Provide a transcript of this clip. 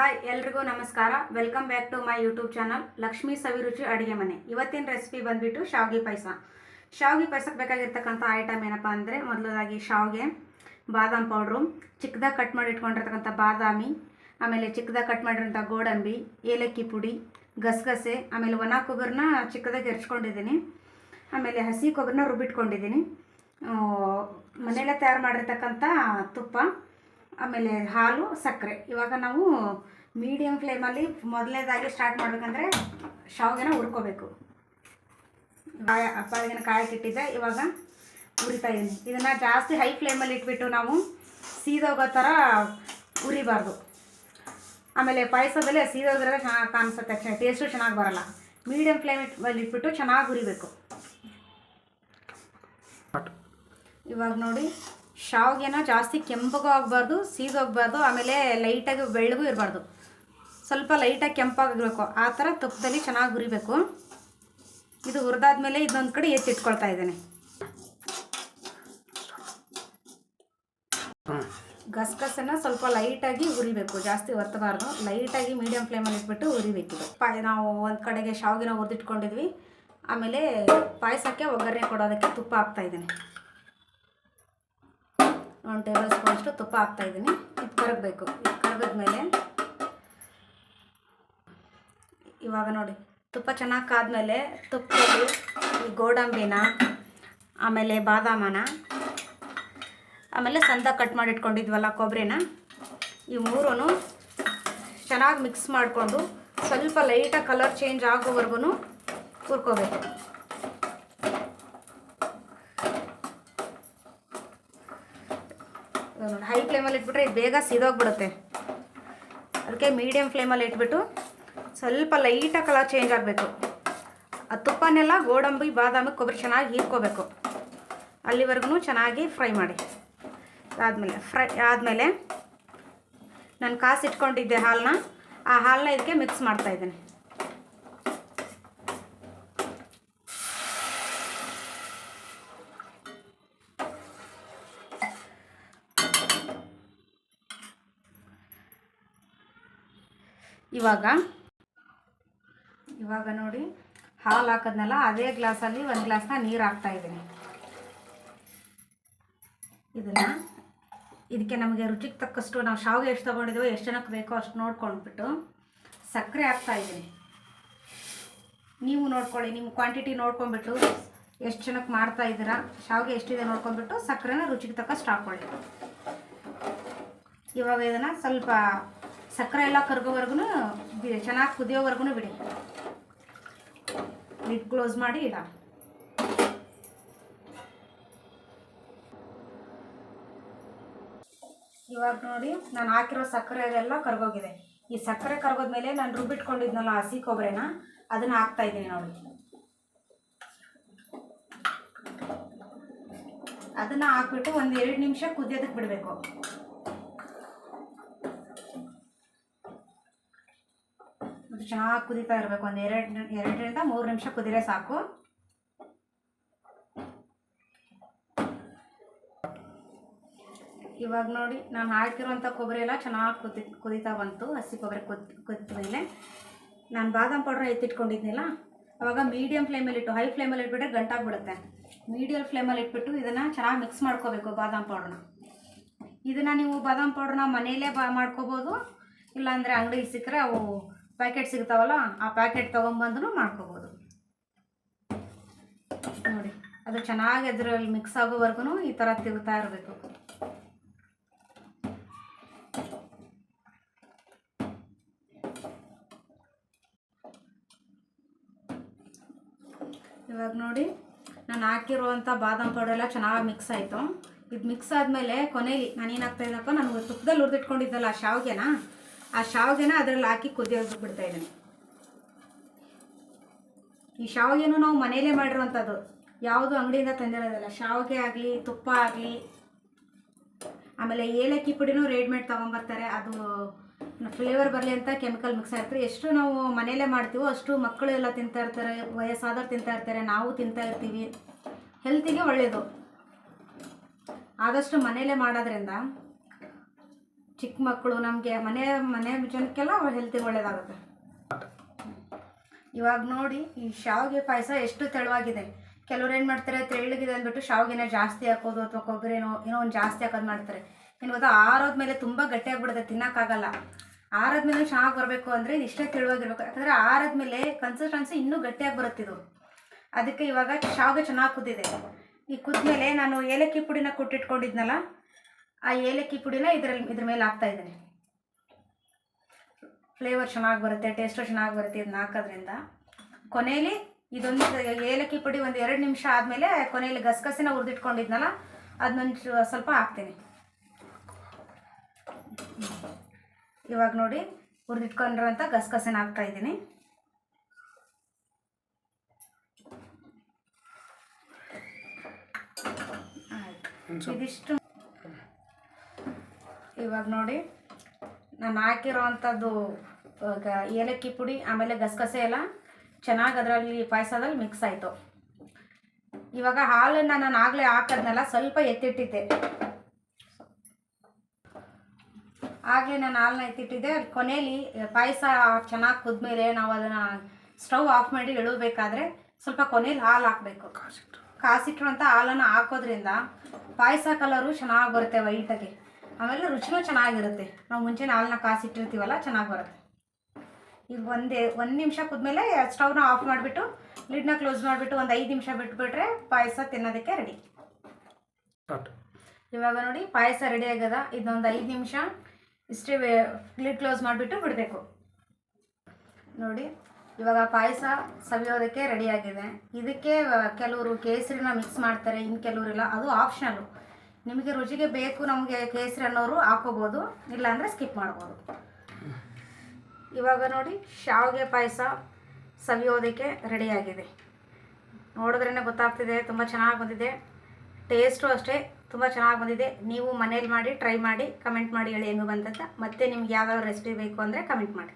Hi, ಎಲ್ರಿಗೂ ನಮಸ್ಕಾರ. Welcome back to my YouTube channel Lakshmi ಸವಿರುಚಿ ಅಡುಗೆ ಮನೆ. ಇವತ್ತಿನ ರೆಸಿಪಿ ಬಂದ್ಬಿಟ್ಟು ಶಾವಿಗೆ ಪಾಯಸ. ಶಾವಿಗೆ ಪಾಯಸಕ್ಕೆ ಬೇಕಾಗಿರ್ತಕ್ಕಂಥ ಐಟಮ್ ಏನಪ್ಪ ಅಂದರೆ, ಮೊದಲದಾಗಿ ಶಾವಿಗೆ, ಬಾದಾಮ್ ಪೌಡ್ರು ಚಿಕ್ಕದಾಗಿ ಕಟ್ ಮಾಡಿ ಇಟ್ಕೊಂಡಿರ್ತಕ್ಕಂಥ ಬಾದಾಮಿ, ಆಮೇಲೆ ಚಿಕ್ಕದಾಗಿ ಕಟ್ ಮಾಡಿರೋಂಥ ಗೋಡಂಬಿ, ಏಲಕ್ಕಿ ಪುಡಿ, ಗಸಗಸೆ, ಆಮೇಲೆ ಒಣ ಕೊಬ್ಬರನ್ನ ಚಿಕ್ಕದಾಗಿ ಹೆರ್ಚ್ಕೊಂಡಿದ್ದೀನಿ ಆಮೇಲೆ ಹಸಿ ಕೊಬ್ಬರನ್ನ ರುಬ್ಬಿಟ್ಕೊಂಡಿದ್ದೀನಿ. ಮನೆಯಲ್ಲೇ ತಯಾರು ಮಾಡಿರ್ತಕ್ಕಂಥ ತುಪ್ಪ ಆಮೇಲೆ ಹಾಲು, ಸಕ್ಕರೆ. ಇವಾಗ ನಾವು ಮೀಡಿಯಮ್ ಫ್ಲೇಮಲ್ಲಿ ಮೊದಲನೇದಾಗಿ ಸ್ಟಾರ್ಟ್ ಮಾಡಬೇಕಂದ್ರೆ ಶಾವಿಗೆನ ಹುರ್ಕೋಬೇಕು. ಕಾಯ ಅಪ್ಪಾಗಿನ ಕಾಯಕ್ಕೆ ಇಟ್ಟಿದ್ದೆ ಇವಾಗ ಉರಿತಾ ಇದ್ದೀನಿ. ಇದನ್ನು ಜಾಸ್ತಿ ಹೈ ಫ್ಲೇಮಲ್ಲಿ ಇಟ್ಬಿಟ್ಟು ನಾವು ಸೀದೋಗೋ ಥರ ಉರಿಬಾರ್ದು ಆಮೇಲೆ ಪಾಯಸದಲ್ಲಿ ಸೀದೋದ್ರೆ ಚೆನ್ನಾಗಿ ಕಾಣಿಸುತ್ತೆ. ಟೇಸ್ಟು ಚೆನ್ನಾಗಿ ಬರಲ್ಲ. ಮೀಡಿಯಮ್ ಫ್ಲೇಮ್ ಇಟ್ಬಲ್ಲಿ ಇಟ್ಬಿಟ್ಟು ಚೆನ್ನಾಗಿ ಉರಿಬೇಕು ಇವಾಗ ನೋಡಿ. ಶಾವಿಗೆನ ಜಾಸ್ತಿ ಕೆಂಪಗೂ ಆಗಬಾರ್ದು ಸೀದೋಗ್ಬಾರ್ದು ಆಮೇಲೆ ಲೈಟಾಗಿ ಬೆಳ್ಳಗೂ ಇರಬಾರ್ದು. ಸ್ವಲ್ಪ ಲೈಟಾಗಿ ಕೆಂಪಾಗಿರಬೇಕು ಆ ಥರ ತುಪ್ಪದಲ್ಲಿ ಚೆನ್ನಾಗಿ ಹುರಿಬೇಕು. ಇದು ಹುರಿದಾದ್ಮೇಲೆ ಇದೊಂದು ಕಡೆ ಎತ್ತಿಟ್ಕೊಳ್ತಾ ಇದ್ದೇನೆ. ಗಸಗಸನ ಸ್ವಲ್ಪ ಲೈಟಾಗಿ ಹುರಿಬೇಕು. ಜಾಸ್ತಿ ಒತ್ತಬಾರ್ದು. ಲೈಟಾಗಿ ಮೀಡಿಯಂ ಫ್ಲೇಮಲ್ಲಿ ಇಟ್ಬಿಟ್ಟು ಹುರಿಬೇಕು ಪಾಯ ನಾವು ಒಂದು ಕಡೆಗೆ ಶಾವಿಗೆನ ಹುರಿದಿಟ್ಕೊಂಡಿದ್ವಿ. ಆಮೇಲೆ ಪಾಯಸಕ್ಕೆ ಒಗ್ಗರಣೆ ಕೊಡೋದಕ್ಕೆ ತುಪ್ಪ ಹಾಕ್ತಾ ಒಂದು ಟೇಬಲ್ ಸ್ಪೂನಷ್ಟು ತುಪ್ಪ ಹಾಕ್ತಾ ಇದ್ದೀನಿ. ಇದು ಕರಗಬೇಕು. ಇದು ಕರಗಿದ್ಮೇಲೆ ಇವಾಗ ನೋಡಿ, ತುಪ್ಪ ಚೆನ್ನಾಗಿ ಕಾದ್ಮೇಲೆ ತುಪ್ಪದಲ್ಲಿ ಈ ಗೋಡಂಬಿನ, ಆಮೇಲೆ ಬಾದಾಮನ, ಆಮೇಲೆ ಸಂದ ಕಟ್ ಮಾಡಿ ಇಟ್ಕೊಂಡಿದ್ವಲ್ಲ ಕೊಬ್ಬರಿನ ಈ ಮೂರೂ ಚೆನ್ನಾಗಿ ಮಿಕ್ಸ್ ಮಾಡಿಕೊಂಡು ಸ್ವಲ್ಪ ಲೈಟಾಗಿ ಕಲರ್ ಚೇಂಜ್ ಆಗೋವರೆಗೂ ಹುರ್ಕೋಬೇಕು. ಹೈ ಫ್ಲೇಮಲ್ಲಿ ಇಟ್ಬಿಟ್ರೆ ಇದು ಬೇಗ ಸಿದೋಗ್ಬಿಡುತ್ತೆ. ಅದಕ್ಕೆ ಮೀಡಿಯಮ್ ಫ್ಲೇಮಲ್ಲಿ ಇಟ್ಬಿಟ್ಟು ಸ್ವಲ್ಪ ಲೈಟಾಗಿ ಕಲರ್ ಚೇಂಜ್ ಆಗಬೇಕು. ಆ ತುಪ್ಪನೆಲ್ಲ ಗೋಡಂಬಿ, ಬಾದಾಮಿ ಕೊಬ್ಬರಿ ಚೆನ್ನಾಗಿ ಹೀರ್ಕೋಬೇಕು. ಅಲ್ಲಿವರೆಗೂ ಚೆನ್ನಾಗಿ ಫ್ರೈ ಮಾಡಿ. ಆದಮೇಲೆ ಫ್ರೈ ಆದಮೇಲೆ ನಾನು ಕಾಸು ಇಟ್ಕೊಂಡಿದ್ದೆ ಹಾಲನ್ನ ಆ ಹಾಲನ್ನ ಇದಕ್ಕೆ ಮಿಕ್ಸ್ ಮಾಡ್ತಾ ಇವಾಗ ಇವಾಗ ನೋಡಿ, ಹಾಲು ಹಾಕಿದ್ನಲ್ಲ, ಅದೇ ಗ್ಲಾಸಲ್ಲಿ ಒಂದು ಗ್ಲಾಸ್ನ ನೀರು ಹಾಕ್ತಾ ಇದ್ದೀನಿ. ಇದನ್ನು, ಇದಕ್ಕೆ ನಮಗೆ ರುಚಿಗೆ ತಕ್ಕಷ್ಟು ನಾವು ಶಾವಿಗೆ ಎಷ್ಟು ತೊಗೊಂಡಿದ್ದೀವೋ ಎಷ್ಟು ಜನಕ್ಕೆ ಬೇಕೋ ಅಷ್ಟು ನೋಡ್ಕೊಂಡ್ಬಿಟ್ಟು ಸಕ್ಕರೆ ಹಾಕ್ತಾ ಇದ್ದೀನಿ. ನೀವು ನೋಡ್ಕೊಳ್ಳಿ ನಿಮ್ಮ ಕ್ವಾಂಟಿಟಿ ನೋಡ್ಕೊಂಡ್ಬಿಟ್ಟು ಎಷ್ಟು ಜನಕ್ಕೆ ಮಾಡ್ತಾ ಇದ್ದೀರಾ, ಶಾವಿಗೆ ಎಷ್ಟಿದೆ ನೋಡ್ಕೊಂಡ್ಬಿಟ್ಟು ಸಕ್ಕರೆನ ರುಚಿಗೆ ತಕ್ಕಷ್ಟು ಹಾಕ್ಕೊಳ್ಳಿ ಇವಾಗ ಇದನ್ನು ಸ್ವಲ್ಪ ಸಕ್ಕರೆ ಎಲ್ಲ ಕರ್ಗೋವರೆಗೂ ಬಿಡಿ, ಚೆನ್ನಾಗಿ ಕುದಿಯೋವರೆಗೂ ಬಿಡಿ. ಲಿಡ್ ಕ್ಲೋಸ್ ಮಾಡಿ ಇಡ. ಇವಾಗ ನೋಡಿ, ನಾನು ಹಾಕಿರೋ ಸಕ್ಕರೆ ಅದೆಲ್ಲ ಕರ್ಗೋಗಿದೆ. ಈ ಸಕ್ಕರೆ ಕರ್ಗೋದ್ಮೇಲೆ ನಾನು ರುಬ್ಬಿಟ್ಕೊಂಡಿದ್ನಲ್ಲ ಹಸಿ ಕೊಬ್ಬರಿನ ಅದನ್ನು ಹಾಕ್ತಾ ಇದ್ದೀನಿ ನೋಡಿ. ಅದನ್ನು ಹಾಕ್ಬಿಟ್ಟು ಒಂದು ಎರಡು ನಿಮಿಷ ಕುದಿಯೋದಕ್ಕೆ ಬಿಡಬೇಕು. ಚೆನ್ನಾಗಿ ಕುದಿತಾ ಇರಬೇಕು. ಒಂದು ಎರಡು ಎರಡರಿಂದ ಮೂರು ನಿಮಿಷ ಕುದಿರೆ ಸಾಕು. ಇವಾಗ ನೋಡಿ, ನಾನು ಹಾಕಿರುವಂಥ ಕೊಬ್ಬರಿ ಎಲ್ಲ ಚೆನ್ನಾಗಿ ಕುದಿ, ಕುದಿತಾ ಬಂತು. ಹಸಿ ಕೊಬ್ಬರಿ ಕುದ್ ಮೇಲೆ ನಾನು ಬಾದಾಮ್ ಪೌಡ್ರ್ ಎತ್ತಿಟ್ಕೊಂಡಿದ್ನಿಲ್ಲ, ಅವಾಗ ಮೀಡಿಯಂ ಫ್ಲೇಮಲ್ಲಿ ಇಟ್ಟು, ಹೈ ಫ್ಲೇಮಲ್ಲಿ ಇಟ್ಬಿಟ್ರೆ ಗಂಟಾಗ್ಬಿಡುತ್ತೆ. ಮೀಡಿಯಮ್ ಫ್ಲೇಮಲ್ಲಿ ಇಟ್ಬಿಟ್ಟು ಇದನ್ನು ಚೆನ್ನಾಗಿ ಮಿಕ್ಸ್ ಮಾಡ್ಕೋಬೇಕು ಬಾದಾಮ್ ಪೌಡ್ರನ್ನ ಇದನ್ನು ನೀವು ಬಾದಾಮ್ ಪೌಡ್ರನ್ನ ಮನೆಯಲ್ಲೇ ಬಾ, ಮಾಡ್ಕೋಬೋದು. ಇಲ್ಲಾಂದರೆ ಅಂಗಡಿಗೆ ಸಿಕ್ಕರೆ ಅವು ಪ್ಯಾಕೆಟ್ ಸಿಗ್ತಾವಲ್ಲ, ಆ ಪ್ಯಾಕೆಟ್ ತೊಗೊಂಬಂದು ಮಾಡ್ಕೋಬೋದು. ನೋಡಿ, ಅದು ಚೆನ್ನಾಗಿ ಅದರಲ್ಲಿ ಮಿಕ್ಸ್ ಆಗೋವರೆಗೂ ಈ ಥರ ತಿರುಗ್ತಾ ಇರಬೇಕು. ಇವಾಗ ನೋಡಿ, ನಾನು ಹಾಕಿರುವಂಥ ಬಾದಾಮ್ ಪೌಡರ್ ಎಲ್ಲ ಚೆನ್ನಾಗಿ ಮಿಕ್ಸ್ ಆಯಿತು. ಇದು ಮಿಕ್ಸ್ ಆದಮೇಲೆ ಕೊನೆಯಲ್ಲಿ ನಾನು ಏನಾಗ್ತಾ ಇದ್ದಪ್ಪ ನಾನು ತುಪ್ಪದಲ್ಲಿ ಹುರಿದಿಟ್ಕೊಂಡಿದ್ದಲ್ಲ ಶಾವಿಗೆನಾ ಶಾವಿಗೆನ? ಆ ಶಾವಿಗೆನ ಅದರಲ್ಲಿ ಹಾಕಿ ಕುದಿಯೋದು ಬಿಡ್ತಾ ಇದ್ದೀನಿ. ಈ ಶಾವಿಗೆನೂ ನಾವು ಮನೆಯಲ್ಲೇ ಮಾಡಿರುವಂಥದ್ದು. ಯಾವುದು ಅಂಗಡಿಯಿಂದ ತಂದಿರೋದಿಲ್ಲ. ಶಾವಿಗೆ ಆಗಲಿ, ತುಪ್ಪ ಆಗಲಿ. ಆಮೇಲೆ ಏಲಕ್ಕಿ ಪುಡಿನೂ ರೆಡಿಮೇಡ್ ತೊಗೊಂಬರ್ತಾರೆ. ಅದು ಫ್ಲೇವರ್ ಬರಲಿ ಅಂತ ಕೆಮಿಕಲ್ ಮಿಕ್ಸ್ ಆಗ್ತಾರೆ ಎಷ್ಟು ನಾವು ಮನೆಯಲ್ಲೇ ಮಾಡ್ತೀವೋ ಅಷ್ಟು ಮಕ್ಕಳು ಎಲ್ಲ ತಿಂತಾ ಇರ್ತಾರೆ. ವಯಸ್ಸಾದವ್ರು ತಿಂತಾ ಇರ್ತಾರೆ. ನಾವು ತಿಂತಾ ಇರ್ತೀವಿ. ಹೆಲ್ತಿಗೆ ಒಳ್ಳೆಯದು ಆದಷ್ಟು ಮನೆಯಲ್ಲೇ ಮಾಡೋದ್ರಿಂದ ಚಿಕ್ಕ ಮಕ್ಕಳು ನಮಗೆ ಮನೆ ಮನೆ ಜನಕ್ಕೆಲ್ಲ ಹೆಲ್ತಿ ಒಳ್ಳೇದಾಗುತ್ತೆ. ಇವಾಗ ನೋಡಿ ಈ ಶಾವಿಗೆ ಪಾಯಸ ಎಷ್ಟು ತೆಳುವಾಗಿದೆ. ಕೆಲವ್ರು ಏನು ಮಾಡ್ತಾರೆ, ತೆಳ್ಳಗಿದೆ ಅಂದ್ಬಿಟ್ಟು ಶಾವಿಗೆನ ಜಾಸ್ತಿ ಹಾಕೋದು ಅಥವಾ ಕೊಬ್ಬರಿ ಏನೋ ಒಂದು ಜಾಸ್ತಿ ಹಾಕೋದು ಮಾಡ್ತಾರೆ. ಏನು ಗೊತ್ತಾ, ಆರೋದ್ಮೇಲೆ ತುಂಬ ಗಟ್ಟಿಯಾಗ್ಬಿಡುತ್ತೆ, ತಿನ್ನೋಕ್ಕಾಗಲ್ಲ. ಆರದ್ಮೇಲೆ ಚೆನ್ನಾಗಿ ಬರಬೇಕು ಅಂದರೆ ಇಷ್ಟೇ ತೆಳುವಾಗಿರ್ಬೇಕು. ಯಾಕಂದರೆ ಆರದ್ಮೇಲೆ ಕನ್ಸಿಸ್ಟೆನ್ಸಿ ಇನ್ನೂ ಗಟ್ಟಿಯಾಗಿ ಬರುತ್ತೆ ಇದು. ಅದಕ್ಕೆ ಇವಾಗ ಶಾವಿಗೆ ಚೆನ್ನಾಗಿ ಕುದ್ದಿದೆ. ಈ ಕುದ್ಮೇಲೆ ನಾನು ಏಲಕ್ಕಿ ಪುಡಿನ ಕೊಟ್ಟಿಟ್ಕೊಂಡಿದ್ನಲ್ಲ ಆ ಏಲಕ್ಕಿ ಪುಡಿನ ಇದರಲ್ಲಿ ಇದ್ರ ಮೇಲೆ ಹಾಕ್ತಾ ಇದ್ದೀನಿ. ಫ್ಲೇವರ್ ಚೆನ್ನಾಗಿ ಬರುತ್ತೆ ಟೇಸ್ಟು ಚೆನ್ನಾಗಿ ಬರುತ್ತೆ ಇದನ್ನ ಹಾಕೋದ್ರಿಂದ. ಕೊನೆಯಲ್ಲಿ ಇದೊಂದು ಏಲಕ್ಕಿ ಪುಡಿ ಒಂದು ಎರಡು ನಿಮಿಷ ಆದಮೇಲೆ ಕೊನೆಯಲ್ಲಿ ಗಸಗಸಿನ ಹುರಿದಿಟ್ಕೊಂಡಿದ್ನಲ್ಲ ಅದನ್ನೊಂದು ಸ್ವಲ್ಪ ಹಾಕ್ತೀನಿ. ಇವಾಗ ನೋಡಿ ಹುರಿದಿಟ್ಕೊಂಡಿರೋಂಥ ಗಸಗಸಿನ ಹಾಕ್ತಾ ಇದ್ದೀನಿ. ಆಯ್ತು. ಇದಿಷ್ಟು ಇವಾಗ ನೋಡಿ ನಾನು ಹಾಕಿರೋ ಅಂಥದ್ದು ಏಲಕ್ಕಿ ಪುಡಿ ಆಮೇಲೆ ಗಸಗಸೆ ಎಲ್ಲ ಚೆನ್ನಾಗಿ ಅದರಲ್ಲಿ ಪಾಯಸದಲ್ಲಿ ಮಿಕ್ಸ್ ಆಯಿತು. ಇವಾಗ ಹಾಲನ್ನು ನಾನು ಆಗಲೇ ಹಾಕೋದ್ನೆಲ್ಲ ಸ್ವಲ್ಪ ಎತ್ತಿಟ್ಟಿದ್ದೆ. ಆಗಲೇ ನಾನು ಹಾಲನ್ನ ಎತ್ತಿಟ್ಟಿದ್ದೆ. ಕೊನೆಯಲ್ಲಿ ಪಾಯಸ ಚೆನ್ನಾಗಿ ಕುದ್ಮೇಲೆ ನಾವು ಅದನ್ನು ಸ್ಟವ್ ಆಫ್ ಮಾಡಿ ಇಳಬೇಕಾದ್ರೆ ಸ್ವಲ್ಪ ಕೊನೆಯಲ್ಲಿ ಹಾಲು ಹಾಕಬೇಕು. ಕಾಸಿಟ್ಟಿರುವಂಥ ಹಾಲನ್ನು ಹಾಕೋದ್ರಿಂದ ಪಾಯಸ ಕಲರು ಚೆನ್ನಾಗಿ ಬರುತ್ತೆ ವೈಟಾಗಿ ಆಮೇಲೆ ರುಚಿನೂ ಚೆನ್ನಾಗಿರುತ್ತೆ. ನಾವು ಮುಂಚೆನೇ ಹಾಲನ್ನ ಕಾಸಿಟ್ಟಿರ್ತೀವಲ್ಲ ಚೆನ್ನಾಗಿ ಬರುತ್ತೆ. ಈಗ ಒಂದೇ ಒಂದು ನಿಮಿಷ ಕುದ್ಮೇಲೆ ಸ್ಟವ್ನ ಆಫ್ ಮಾಡಿಬಿಟ್ಟು ಲಿಡ್ನ ಕ್ಲೋಸ್ ಮಾಡಿಬಿಟ್ಟು ಒಂದು ಐದು ನಿಮಿಷ ಬಿಟ್ಬಿಟ್ರೆ ಪಾಯಸ ತಿನ್ನೋದಕ್ಕೆ ರೆಡಿ ಇವಾಗ ನೋಡಿ ಪಾಯಸ ರೆಡಿ ಆಗ್ಯದ. ಇದೊಂದು ಐದು ನಿಮಿಷ ಇಷ್ಟೇ ಲಿಡ್ ಕ್ಲೋಸ್ ಮಾಡಿಬಿಟ್ಟು ಬಿಡಬೇಕು. ನೋಡಿ ಇವಾಗ ಪಾಯಸ ಸವಿಯೋದಕ್ಕೆ ರೆಡಿ ಆಗಿದೆ. ಇದಕ್ಕೆ ಕೆಲವರು ಕೇಸರಿನ ಮಿಕ್ಸ್ ಮಾಡ್ತಾರೆ ಇನ್ನು ಕೆಲವರಿಲ್ಲ ಅದು ಆಪ್ಷನಲ್ಲು ನಿಮಗೆ ರುಚಿಗೆ ಬೇಕು ನಮಗೆ ಕೇಸರಿ ಅನ್ನೋರು ಹಾಕೋಬೋದು ಇಲ್ಲಾಂದರೆ ಸ್ಕಿಪ್ ಮಾಡ್ಬೋದು. ಇವಾಗ ನೋಡಿ, ಶಾವಿಗೆ ಪಾಯಸ ಸವಿಯೋದಕ್ಕೆ ರೆಡಿಯಾಗಿದೆ ನೋಡಿದ್ರೇ ಗೊತ್ತಾಗ್ತಿದೆ, ತುಂಬ ಚೆನ್ನಾಗಿ ಬಂದಿದೆ. ಟೇಸ್ಟು ಅಷ್ಟೇ, ತುಂಬ ಚೆನ್ನಾಗಿ ಬಂದಿದೆ. ನೀವು ಮನೇಲಿ ಮಾಡಿ ಟ್ರೈ ಮಾಡಿ ಕಮೆಂಟ್ ಮಾಡಿ ಹೇಳಿ ಹೆಂಗೆ ಬಂತಂತ. ಮತ್ತೆ ನಿಮ್ಗೆ ಯಾವ್ಯಾವ ರೆಸಿಪಿ ಬೇಕು ಅಂದರೆ ಕಮೆಂಟ್ ಮಾಡಿ.